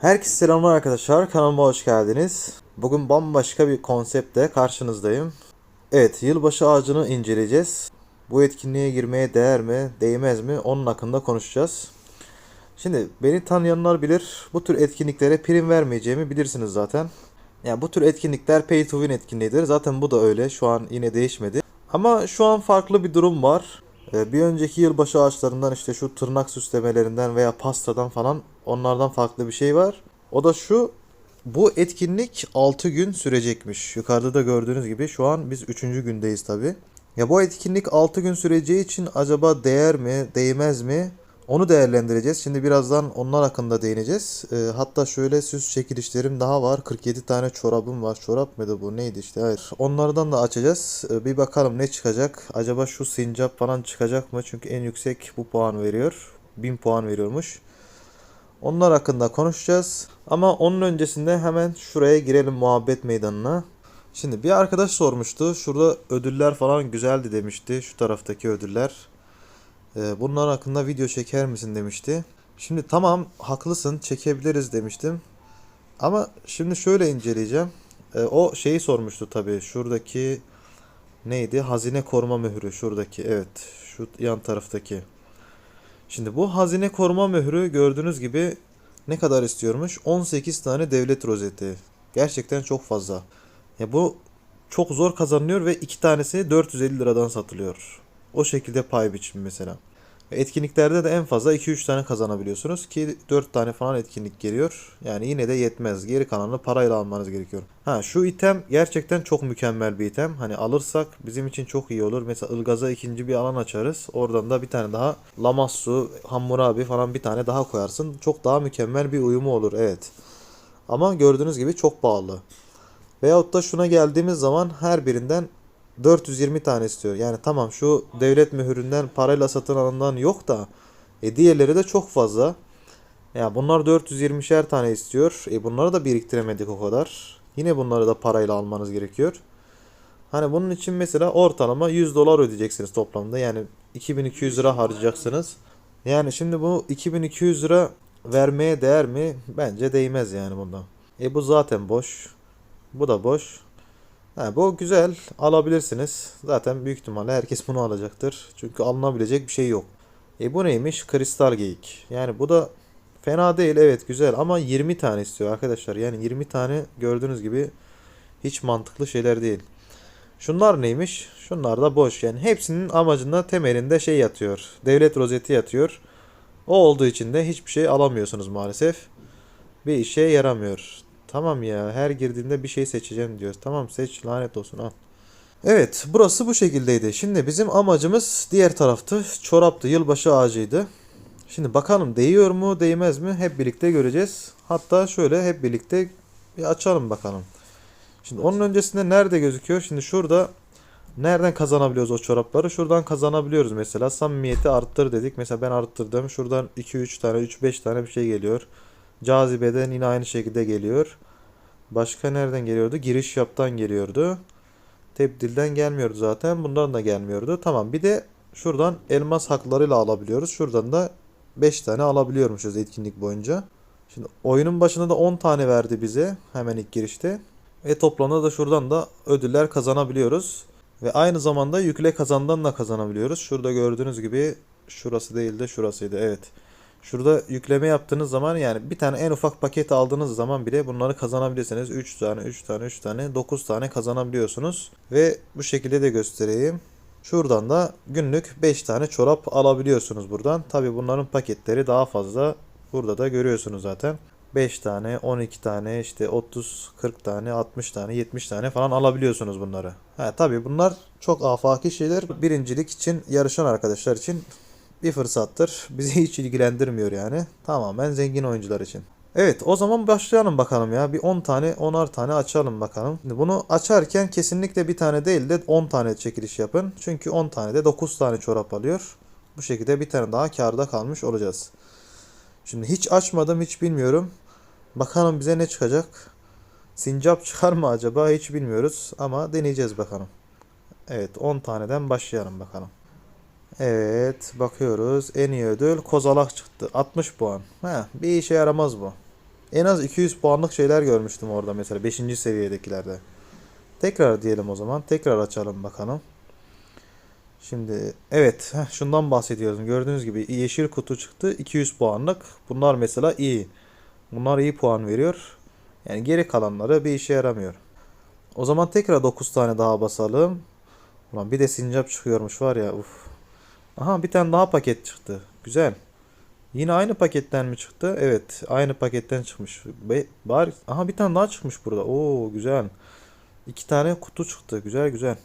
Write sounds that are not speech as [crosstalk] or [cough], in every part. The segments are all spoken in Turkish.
Herkese selamlar arkadaşlar. Kanalıma hoş geldiniz. Bugün bambaşka bir konseptle karşınızdayım. Evet, yılbaşı ağacını inceleyeceğiz. Bu etkinliğe girmeye değer mi, değmez mi? Onun hakkında konuşacağız. Şimdi beni tanıyanlar bilir. Bu tür etkinliklere prim vermeyeceğimi bilirsiniz zaten. Yani bu tür etkinlikler pay to win etkinliğidir. Zaten bu da öyle. Şu an yine değişmedi. Ama şu an farklı bir durum var. Ee, Bir önceki yılbaşı ağaçlarından işte şu tırnak süslemelerinden veya pastadan falan onlardan farklı bir şey var. O da şu. Bu etkinlik 6 gün sürecekmiş. Yukarıda da gördüğünüz gibi şu an biz 3. gündeyiz tabi. Ya bu etkinlik 6 gün süreceği için acaba değer mi, değmez mi? Onu değerlendireceğiz. Şimdi birazdan onlar hakkında değineceğiz. Ee, hatta şöyle süs çekilişlerim daha var. 47 tane çorabım var. Çorap mıydı bu? Neydi işte? Hayır. Onlardan da açacağız. Ee, bir bakalım ne çıkacak. Acaba şu sincap falan çıkacak mı? Çünkü en yüksek bu puan veriyor. 1000 puan veriyormuş. Onlar hakkında konuşacağız. Ama onun öncesinde hemen şuraya girelim muhabbet meydanına. Şimdi bir arkadaş sormuştu. Şurada ödüller falan güzeldi demişti. Şu taraftaki ödüller. Ee, Bunlar hakkında video çeker misin demişti. Şimdi tamam haklısın çekebiliriz demiştim. Ama şimdi şöyle inceleyeceğim. Ee, O şeyi sormuştu tabii. Şuradaki neydi? Hazine koruma mührü şuradaki. Evet. Şu yan taraftaki. Şimdi bu hazine koruma mührü gördüğünüz gibi ne kadar istiyormuş? 18 tane devlet rozeti. Gerçekten çok fazla. Ya bu çok zor kazanılıyor ve iki tanesi 450 liradan satılıyor. O şekilde pay biçim mesela. Etkinliklerde de en fazla 2-3 tane kazanabiliyorsunuz ki 4 tane falan etkinlik geliyor. Yani yine de yetmez. Geri kalanını parayla almanız gerekiyor. Ha şu item gerçekten çok mükemmel bir item. Hani alırsak bizim için çok iyi olur. Mesela Ilgaz'a ikinci bir alan açarız. Oradan da bir tane daha Lamassu, Hammurabi falan bir tane daha koyarsın. Çok daha mükemmel bir uyumu olur. Evet. Ama gördüğünüz gibi çok pahalı. Veyahut da şuna geldiğimiz zaman her birinden 420 tane istiyor. Yani tamam şu devlet mühründen parayla satın alınan yok da e, diğerleri de çok fazla. Ya bunlar 420'şer tane istiyor. E bunları da biriktiremedik o kadar. Yine bunları da parayla almanız gerekiyor. Hani bunun için mesela ortalama 100 dolar ödeyeceksiniz toplamda. Yani 2200 lira harcayacaksınız. Yani şimdi bu 2200 lira vermeye değer mi? Bence değmez yani bundan. E bu zaten boş. Bu da boş. Ha, bu güzel alabilirsiniz. Zaten büyük ihtimalle herkes bunu alacaktır. Çünkü alınabilecek bir şey yok. E bu neymiş? Kristal geyik. Yani bu da fena değil evet güzel ama 20 tane istiyor arkadaşlar. Yani 20 tane gördüğünüz gibi hiç mantıklı şeyler değil. Şunlar neymiş? Şunlar da boş. Yani hepsinin amacında temelinde şey yatıyor. Devlet rozeti yatıyor. O olduğu için de hiçbir şey alamıyorsunuz maalesef. Bir işe yaramıyor. Tamam ya her girdiğimde bir şey seçeceğim diyor. Tamam seç lanet olsun al. Evet burası bu şekildeydi. Şimdi bizim amacımız diğer taraftı. Çoraptı yılbaşı ağacıydı. Şimdi bakalım değiyor mu değmez mi hep birlikte göreceğiz. Hatta şöyle hep birlikte bir açalım bakalım. Şimdi onun öncesinde nerede gözüküyor? Şimdi şurada nereden kazanabiliyoruz o çorapları? Şuradan kazanabiliyoruz mesela. Samimiyeti arttır dedik. Mesela ben arttırdım. Şuradan 2-3 tane 3-5 tane bir şey geliyor. Cazibeden yine aynı şekilde geliyor. Başka nereden geliyordu? Giriş yaptan geliyordu. Tebdilden gelmiyordu zaten. Bundan da gelmiyordu. Tamam bir de şuradan elmas haklarıyla alabiliyoruz. Şuradan da 5 tane alabiliyormuşuz etkinlik boyunca. Şimdi oyunun başında da 10 tane verdi bize hemen ilk girişte. Ve toplamda da şuradan da ödüller kazanabiliyoruz. Ve aynı zamanda yükle kazandan da kazanabiliyoruz. Şurada gördüğünüz gibi şurası değil de şurasıydı. Evet. Şurada yükleme yaptığınız zaman yani bir tane en ufak paket aldığınız zaman bile bunları kazanabilirsiniz. 3 tane, 3 tane, 3 tane, 9 tane kazanabiliyorsunuz. Ve bu şekilde de göstereyim. Şuradan da günlük 5 tane çorap alabiliyorsunuz buradan. Tabi bunların paketleri daha fazla. Burada da görüyorsunuz zaten. 5 tane, 12 tane, işte 30, 40 tane, 60 tane, 70 tane falan alabiliyorsunuz bunları. Ha tabii bunlar çok afaki şeyler. Birincilik için yarışan arkadaşlar için bir fırsattır. Bizi hiç ilgilendirmiyor yani. Tamamen zengin oyuncular için. Evet o zaman başlayalım bakalım ya. Bir 10 tane 10'ar tane açalım bakalım. Bunu açarken kesinlikle bir tane değil de 10 tane çekiliş yapın. Çünkü 10 tane de 9 tane çorap alıyor. Bu şekilde bir tane daha karda kalmış olacağız. Şimdi hiç açmadım hiç bilmiyorum. Bakalım bize ne çıkacak. Sincap çıkar mı acaba hiç bilmiyoruz. Ama deneyeceğiz bakalım. Evet 10 taneden başlayalım bakalım. Evet bakıyoruz. En iyi ödül kozalak çıktı. 60 puan. He, bir işe yaramaz bu. En az 200 puanlık şeyler görmüştüm orada mesela 5. seviyedekilerde. Tekrar diyelim o zaman. Tekrar açalım bakalım. Şimdi evet heh, şundan bahsediyoruz. Gördüğünüz gibi yeşil kutu çıktı 200 puanlık. Bunlar mesela iyi. Bunlar iyi puan veriyor. Yani geri kalanları bir işe yaramıyor. O zaman tekrar 9 tane daha basalım. Ulan bir de sincap çıkıyormuş var ya uf. Aha bir tane daha paket çıktı. Güzel. Yine aynı paketten mi çıktı? Evet, aynı paketten çıkmış. Be bari aha bir tane daha çıkmış burada. Oo güzel. İki tane kutu çıktı. Güzel güzel.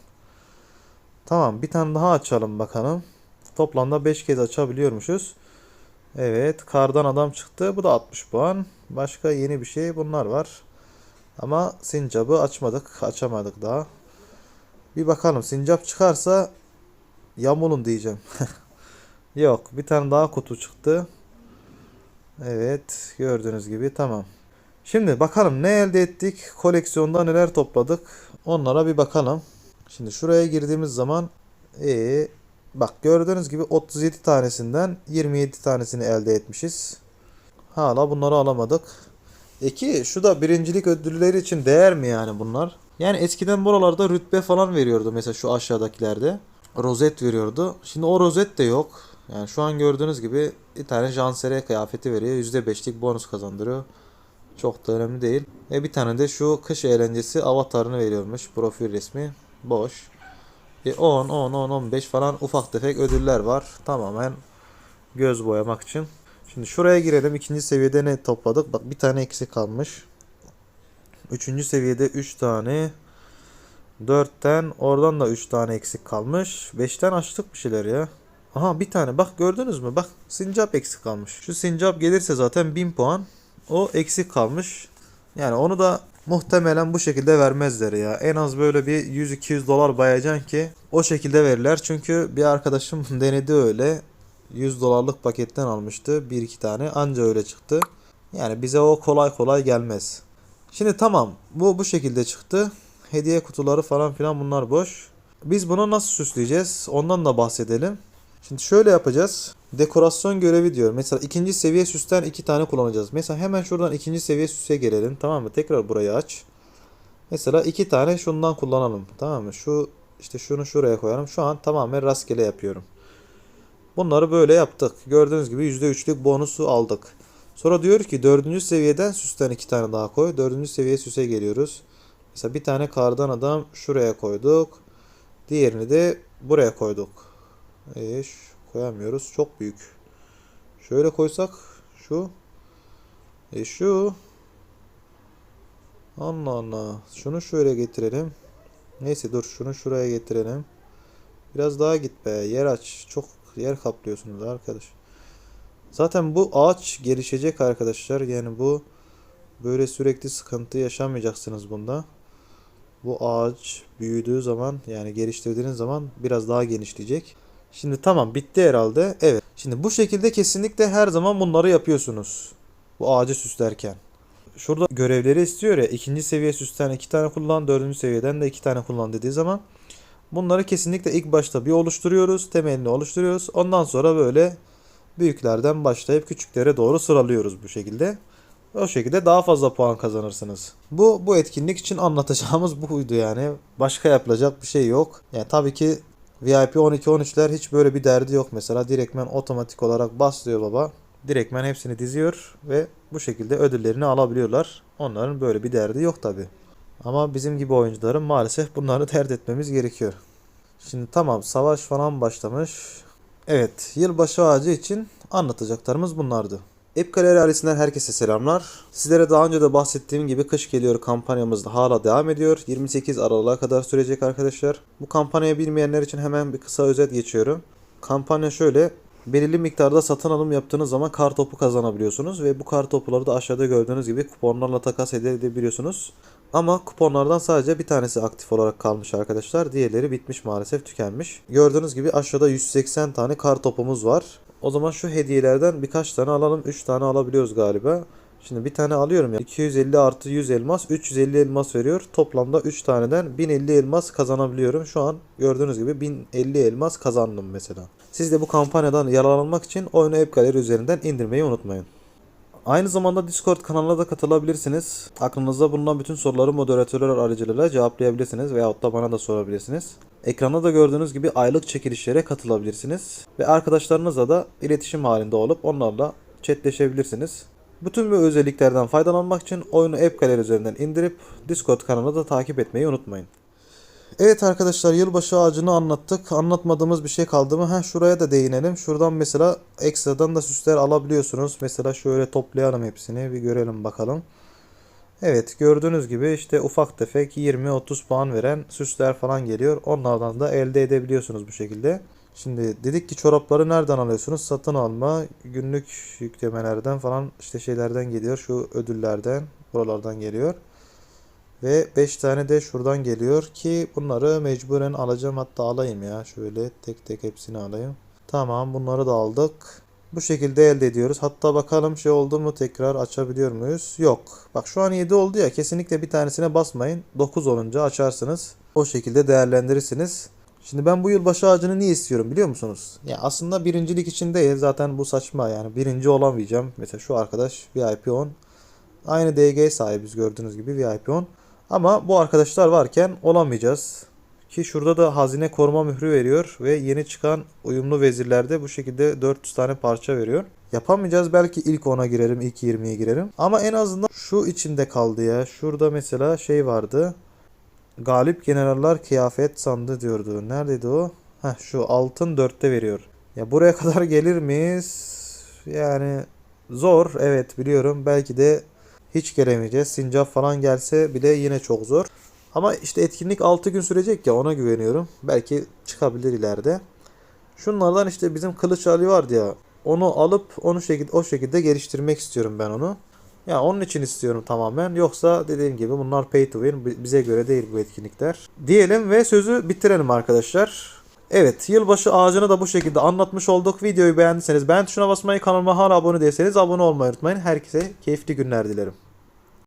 Tamam, bir tane daha açalım bakalım. Toplamda 5 kez açabiliyormuşuz. Evet, kardan adam çıktı. Bu da 60 puan. Başka yeni bir şey bunlar var. Ama sincabı açmadık, açamadık daha. Bir bakalım sincap çıkarsa yamulun diyeceğim. [laughs] Yok, bir tane daha kutu çıktı. Evet, gördüğünüz gibi tamam. Şimdi bakalım ne elde ettik? Koleksiyonda neler topladık? Onlara bir bakalım. Şimdi şuraya girdiğimiz zaman ee, bak gördüğünüz gibi 37 tanesinden 27 tanesini elde etmişiz. Hala bunları alamadık. E ki şu da birincilik ödülleri için değer mi yani bunlar? Yani eskiden buralarda rütbe falan veriyordu mesela şu aşağıdakilerde. Rozet veriyordu. Şimdi o rozet de yok. Yani şu an gördüğünüz gibi bir tane Jansere kıyafeti veriyor. %5'lik bonus kazandırıyor. Çok da önemli değil. Ve bir tane de şu kış eğlencesi avatarını veriyormuş. Profil resmi. Boş. E 10, 10, 10, 15 falan ufak tefek ödüller var. Tamamen göz boyamak için. Şimdi şuraya girelim. İkinci seviyede ne topladık? Bak bir tane eksik kalmış. Üçüncü seviyede 3 tane. 4'ten oradan da 3 tane eksik kalmış. 5'ten açtık bir şeyler ya. Aha bir tane bak gördünüz mü? Bak sincap eksik kalmış. Şu sincap gelirse zaten 1000 puan. O eksik kalmış. Yani onu da muhtemelen bu şekilde vermezler ya. En az böyle bir 100-200 dolar bayacaksın ki o şekilde verirler. Çünkü bir arkadaşım [laughs] denedi öyle. 100 dolarlık paketten almıştı. 1-2 tane anca öyle çıktı. Yani bize o kolay kolay gelmez. Şimdi tamam bu bu şekilde çıktı. Hediye kutuları falan filan bunlar boş. Biz bunu nasıl süsleyeceğiz? Ondan da bahsedelim. Şimdi şöyle yapacağız. Dekorasyon görevi diyor. Mesela ikinci seviye süsten iki tane kullanacağız. Mesela hemen şuradan ikinci seviye süse gelelim. Tamam mı? Tekrar burayı aç. Mesela iki tane şundan kullanalım. Tamam mı? Şu işte şunu şuraya koyalım. Şu an tamamen rastgele yapıyorum. Bunları böyle yaptık. Gördüğünüz gibi %3'lük bonusu aldık. Sonra diyor ki dördüncü seviyeden süsten iki tane daha koy. Dördüncü seviye süse geliyoruz. Mesela bir tane kardan adam şuraya koyduk. Diğerini de buraya koyduk. Eş koyamıyoruz. Çok büyük. Şöyle koysak şu. E şu. Allah Allah. Şunu şöyle getirelim. Neyse dur şunu şuraya getirelim. Biraz daha git be. Yer aç. Çok yer kaplıyorsunuz arkadaş. Zaten bu ağaç gelişecek arkadaşlar. Yani bu böyle sürekli sıkıntı yaşamayacaksınız bunda. Bu ağaç büyüdüğü zaman yani geliştirdiğiniz zaman biraz daha genişleyecek. Şimdi tamam bitti herhalde. Evet. Şimdi bu şekilde kesinlikle her zaman bunları yapıyorsunuz. Bu ağacı süslerken. Şurada görevleri istiyor ya. ikinci seviye süsten iki tane kullan. Dördüncü seviyeden de iki tane kullan dediği zaman. Bunları kesinlikle ilk başta bir oluşturuyoruz. Temelini oluşturuyoruz. Ondan sonra böyle büyüklerden başlayıp küçüklere doğru sıralıyoruz bu şekilde. O şekilde daha fazla puan kazanırsınız. Bu bu etkinlik için anlatacağımız buydu yani. Başka yapılacak bir şey yok. Yani tabii ki VIP 12-13'ler hiç böyle bir derdi yok mesela. Direktmen otomatik olarak basıyor baba. Direktmen hepsini diziyor ve bu şekilde ödüllerini alabiliyorlar. Onların böyle bir derdi yok tabi. Ama bizim gibi oyuncuların maalesef bunları dert etmemiz gerekiyor. Şimdi tamam savaş falan başlamış. Evet yılbaşı ağacı için anlatacaklarımız bunlardı. Epkale ailesinden herkese selamlar. Sizlere daha önce de bahsettiğim gibi kış geliyor kampanyamız hala devam ediyor. 28 Aralık'a kadar sürecek arkadaşlar. Bu kampanyayı bilmeyenler için hemen bir kısa özet geçiyorum. Kampanya şöyle. Belirli miktarda satın alım yaptığınız zaman kar topu kazanabiliyorsunuz ve bu kar topuları da aşağıda gördüğünüz gibi kuponlarla takas edebiliyorsunuz. Ama kuponlardan sadece bir tanesi aktif olarak kalmış arkadaşlar. Diğerleri bitmiş maalesef tükenmiş. Gördüğünüz gibi aşağıda 180 tane kar topumuz var. O zaman şu hediyelerden birkaç tane alalım. 3 tane alabiliyoruz galiba. Şimdi bir tane alıyorum ya. 250 artı 100 elmas 350 elmas veriyor. Toplamda 3 taneden 1050 elmas kazanabiliyorum. Şu an gördüğünüz gibi 1050 elmas kazandım mesela. Siz de bu kampanyadan yararlanmak için oyunu App Gallery üzerinden indirmeyi unutmayın. Aynı zamanda Discord kanalına da katılabilirsiniz. Aklınızda bulunan bütün soruları moderatörler aracılığıyla cevaplayabilirsiniz veyahut da bana da sorabilirsiniz. Ekranda da gördüğünüz gibi aylık çekilişlere katılabilirsiniz. Ve arkadaşlarınızla da iletişim halinde olup onlarla chatleşebilirsiniz. Bütün bu özelliklerden faydalanmak için oyunu AppGallery üzerinden indirip Discord kanalını da takip etmeyi unutmayın. Evet arkadaşlar yılbaşı ağacını anlattık. Anlatmadığımız bir şey kaldı mı? Heh, şuraya da değinelim. Şuradan mesela ekstradan da süsler alabiliyorsunuz. Mesela şöyle toplayalım hepsini bir görelim bakalım. Evet gördüğünüz gibi işte ufak tefek 20-30 puan veren süsler falan geliyor. Onlardan da elde edebiliyorsunuz bu şekilde. Şimdi dedik ki çorapları nereden alıyorsunuz? Satın alma, günlük yüklemelerden falan işte şeylerden geliyor. Şu ödüllerden, buralardan geliyor. Ve 5 tane de şuradan geliyor ki bunları mecburen alacağım. Hatta alayım ya. Şöyle tek tek hepsini alayım. Tamam bunları da aldık. Bu şekilde elde ediyoruz. Hatta bakalım şey oldu mu tekrar açabiliyor muyuz? Yok. Bak şu an 7 oldu ya kesinlikle bir tanesine basmayın. 9 olunca açarsınız. O şekilde değerlendirirsiniz. Şimdi ben bu yılbaşı ağacını niye istiyorum biliyor musunuz? Ya aslında birincilik için değil. Zaten bu saçma yani. Birinci olamayacağım. Mesela şu arkadaş VIP 10. Aynı DG sahibiz gördüğünüz gibi VIP 10. Ama bu arkadaşlar varken olamayacağız. Ki şurada da hazine koruma mührü veriyor ve yeni çıkan uyumlu vezirlerde bu şekilde 400 tane parça veriyor. Yapamayacağız belki ilk 10'a girerim, ilk 20'ye girerim. Ama en azından şu içinde kaldı ya. Şurada mesela şey vardı. Galip generaller kıyafet sandı diyordu. Neredeydi o? Heh şu altın 4'te veriyor. Ya buraya [laughs] kadar gelir miyiz? Yani zor evet biliyorum. Belki de hiç gelemeyeceğiz. Sincap falan gelse bile yine çok zor. Ama işte etkinlik 6 gün sürecek ya ona güveniyorum. Belki çıkabilir ileride. Şunlardan işte bizim Kılıç Ali vardı ya. Onu alıp onu şekilde o şekilde geliştirmek istiyorum ben onu. Ya onun için istiyorum tamamen. Yoksa dediğim gibi bunlar pay to win. Bi- Bize göre değil bu etkinlikler. Diyelim ve sözü bitirelim arkadaşlar. Evet yılbaşı ağacını da bu şekilde anlatmış olduk. Videoyu beğendiyseniz beğen tuşuna basmayı, kanalıma hala abone değilseniz abone olmayı unutmayın. Herkese keyifli günler dilerim.